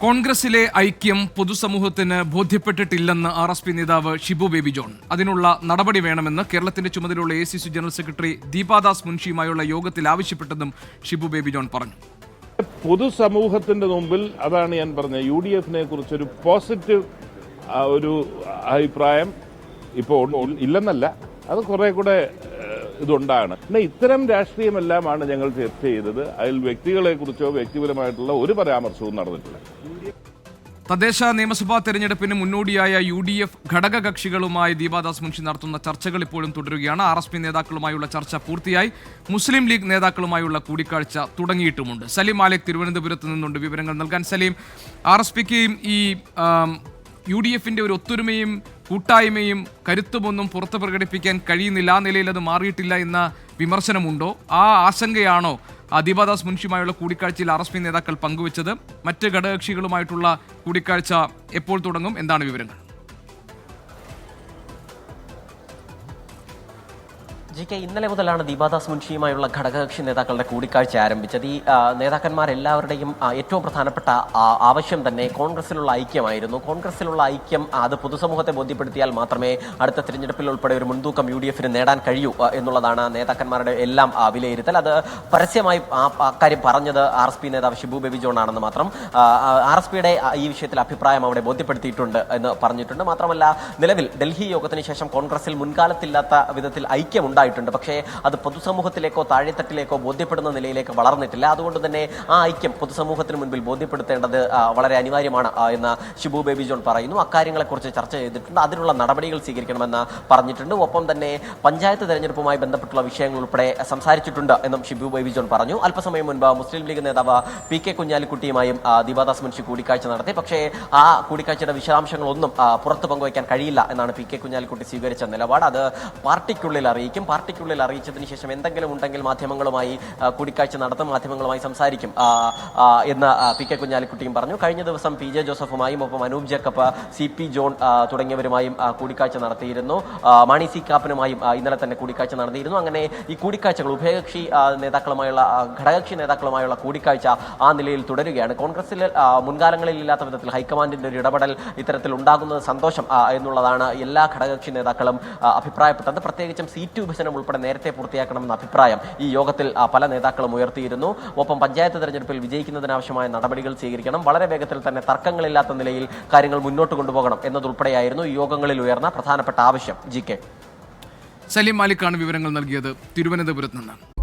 കോൺഗ്രസിലെ ഐക്യം പൊതുസമൂഹത്തിന് ബോധ്യപ്പെട്ടിട്ടില്ലെന്ന് ആർ എസ് പി നേതാവ് ഷിബു ബേബി ജോൺ. അതിനുള്ള നടപടി വേണമെന്ന് കേരളത്തിന്റെ ചുമതലയുള്ള A C C general secretary Deepa Das മുൻഷിയുമായുള്ള യോഗത്തിൽ ആവശ്യപ്പെട്ടതും ഷിബു ബേബി ജോൺ പറഞ്ഞു. പൊതുസമൂഹത്തിന്റെ മുമ്പിൽ അതാണ് ഞാൻ പറഞ്ഞത്. യു ഡി എഫിനെ കുറിച്ചൊരു പോസിറ്റീവ് ഒരു അഭിപ്രായം ഇപ്പോൾ ഇല്ലെന്നല്ല. അത് കുറെ കൂടെ ഇതുണ്ടാണ്. പിന്നെ ഇത്തരം രാഷ്ട്രീയമെല്ലാമാണ് ഞങ്ങൾ ചർച്ച ചെയ്തത്. അതിൽ വ്യക്തികളെ കുറിച്ചോ വ്യക്തിപരമായിട്ടുള്ള ഒരു പരാമർശവും നടന്നിട്ടില്ല. തദ്ദേശ നിയമസഭാ തെരഞ്ഞെടുപ്പിന് മുന്നോടിയായ യു ഡി എഫ് ഘടകകക്ഷികളുമായി ദീപാദാസ് മുൻഷി നടത്തുന്ന ചർച്ചകൾ ഇപ്പോഴും തുടരുകയാണ്. ആർ എസ് പി നേതാക്കളുമായുള്ള ചർച്ച പൂർത്തിയായി. മുസ്ലിം ലീഗ് നേതാക്കളുമായുള്ള കൂടിക്കാഴ്ച തുടങ്ങിയിട്ടുമുണ്ട്. സലീം മാലിക് തിരുവനന്തപുരത്ത് നിന്നുണ്ട്. വിവരങ്ങൾ നൽകാൻ സലീം ആർ എസ് പിക്ക് ഈ യു ഡി എഫിന്റെ ഒരു ഒത്തൊരുമയും കൂട്ടായ്മയും കരുത്തുമൊന്നും പുറത്ത് പ്രകടിപ്പിക്കാൻ കഴിയുന്നില്ല ആ നിലയിൽ അത് മാറിയിട്ടില്ല എന്ന വിമർശനമുണ്ടോ? ആ ആശങ്കയാണോ ദീപാദാസ് മുൻഷിയുമായുള്ള കൂടിക്കാഴ്ചയിൽ ആർ എസ് പി നേതാക്കൾ പങ്കുവച്ചത്? മറ്റ് ഘടകകക്ഷികളുമായിട്ടുള്ള കൂടിക്കാഴ്ച എപ്പോൾ തുടങ്ങും? എന്താണ് വിവരങ്ങൾ? ജി കെ ഇന്നലെ മുതലാണ് ദീപാദാസ് മുൻഷിയുമായുള്ള ഘടകകക്ഷി നേതാക്കളുടെ കൂടിക്കാഴ്ച ആരംഭിച്ചത്. ഈ നേതാക്കന്മാരെല്ലാവരുടെയും ഏറ്റവും പ്രധാനപ്പെട്ട ആവശ്യം തന്നെ കോൺഗ്രസിലുള്ള ഐക്യമായിരുന്നു. കോൺഗ്രസിലുള്ള ഐക്യം അത് പൊതുസമൂഹത്തെ ബോധ്യപ്പെടുത്തിയാൽ മാത്രമേ അടുത്ത തിരഞ്ഞെടുപ്പിൽ ഉൾപ്പെടെ ഒരു മുൻതൂക്കം യു ഡി എഫിന് നേടാൻ കഴിയൂ എന്നുള്ളതാണ് നേതാക്കന്മാരുടെ എല്ലാം വിലയിരുത്തൽ. അത് പരസ്യമായി കാര്യം പറഞ്ഞത് ആർ എസ് പി നേതാവ് ഷിബു ബേബി ജോൺ ആണെന്ന് മാത്രം. ആർ എസ് പിയുടെ ഈ വിഷയത്തിൽ അഭിപ്രായം അവിടെ ബോധ്യപ്പെടുത്തിയിട്ടുണ്ട് എന്ന് പറഞ്ഞിട്ടുണ്ട്. മാത്രമല്ല നിലവിൽ ഡൽഹി യോഗത്തിന് ശേഷം കോൺഗ്രസിൽ മുൻകാലത്തില്ലാത്ത വിധത്തിൽ ഐക്യം ഉണ്ടായിട്ടുണ്ട് പക്ഷേ അത് പൊതുസമൂഹത്തിലേക്കോ താഴെത്തട്ടിലേക്കോ ബോധ്യപ്പെടുന്ന നിലയിലേക്ക് വളർന്നിട്ടില്ല. അതുകൊണ്ട് തന്നെ ആ ഐക്യം പൊതുസമൂഹത്തിന് മുൻപിൽ ബോധ്യപ്പെടുത്തേണ്ടത് വളരെ അനിവാര്യമാണ് എന്ന് ഷിബു ബേബി ജോൺ പറയുന്നു. അക്കാര്യങ്ങളെക്കുറിച്ച് ചർച്ച ചെയ്തിട്ടുണ്ട്. അതിനുള്ള നടപടികൾ സ്വീകരിക്കണമെന്ന് പറഞ്ഞിട്ടുണ്ട്. ഒപ്പം തന്നെ പഞ്ചായത്ത് തെരഞ്ഞെടുപ്പുമായി ബന്ധപ്പെട്ടുള്ള വിഷയങ്ങൾ ഉൾപ്പെടെ സംസാരിച്ചിട്ടുണ്ട് എന്നും ഷിബു ബേബി ജോൺ പറഞ്ഞു. അല്പസമയം മുൻപ് മുസ്ലിം ലീഗ് നേതാവ് പി കെ കുഞ്ഞാലിക്കുട്ടിയുമായും ദീപാദാസ് മുൻഷി കൂടിക്കാഴ്ച നടത്തി. പക്ഷേ ആ കൂടിക്കാഴ്ചയുടെ വിശദാംശങ്ങളൊന്നും പുറത്ത് പങ്കുവയ്ക്കാൻ കഴിയില്ല എന്നാണ് പി കെ കുഞ്ഞാലിക്കുട്ടി സ്വീകരിച്ച നിലപാട്. അത് പാർട്ടിക്കുള്ളിൽ അറിയിക്കും. പാർട്ടിക്കുള്ളിൽ അറിയിച്ചതിന് ശേഷം എന്തെങ്കിലും ഉണ്ടെങ്കിൽ മാധ്യമങ്ങളുമായി കൂടിക്കാഴ്ച നടത്തും മാധ്യമങ്ങളുമായി സംസാരിക്കും. എന്ന് പി കെ കുഞ്ഞാലിക്കുട്ടിയും പറഞ്ഞു. കഴിഞ്ഞ ദിവസം പി ജെ ജോസഫുമായും ഒപ്പം Anoop Jacob C P John തുടങ്ങിയവരുമായും കൂടിക്കാഴ്ച നടത്തിയിരുന്നു. മണി സി കാപ്പനുമായും ഇന്നലെ തന്നെ കൂടിക്കാഴ്ച നടന്നിരുന്നു. അങ്ങനെ ഈ കൂടിക്കാഴ്ചകൾ ഉഭയകക്ഷി നേതാക്കളുമായുള്ള ഘടകകക്ഷി നേതാക്കളുമായുള്ള കൂടിക്കാഴ്ച ആ നിലയിൽ തുടരുകയാണ്. കോൺഗ്രസിൽ മുൻകാലങ്ങളിൽ ഇല്ലാത്ത വിധത്തിൽ ഹൈക്കമാൻഡിന്റെ ഒരു ഇടപെടൽ ഇത്തരത്തിൽ ഉണ്ടാകുന്നത് സന്തോഷം എന്നുള്ളതാണ് എല്ലാ ഘടകകക്ഷി നേതാക്കളും അഭിപ്രായപ്പെട്ടത്. പ്രത്യേകിച്ചും സീറ്റ് വിഭജനം ഉൾപ്പെടെ നേരത്തെ പൂർത്തിയാക്കണമെന്ന അഭിപ്രായം ഈ യോഗത്തിൽ പല നേതാക്കളും ഉയർത്തിയിരുന്നു. ഒപ്പം പഞ്ചായത്ത് തെരഞ്ഞെടുപ്പിൽ വിജയിക്കുന്നതിനാവശ്യമായ നടപടികൾ സ്വീകരിക്കണം. വളരെ വേഗത്തിൽ തന്നെ തർക്കങ്ങളില്ലാത്ത നിലയിൽ കാര്യങ്ങൾ മുന്നോട്ട് കൊണ്ടുപോകണം എന്നതുൾപ്പെടെയായിരുന്നു ഈ യോഗങ്ങളിൽ ഉയർന്ന പ്രധാനപ്പെട്ട ആവശ്യം. G K. സലീം മാലിക്കാണ് വിവരങ്ങൾ നൽകിയത്. തിരുവനന്തപുരത്ത് നിന്ന്.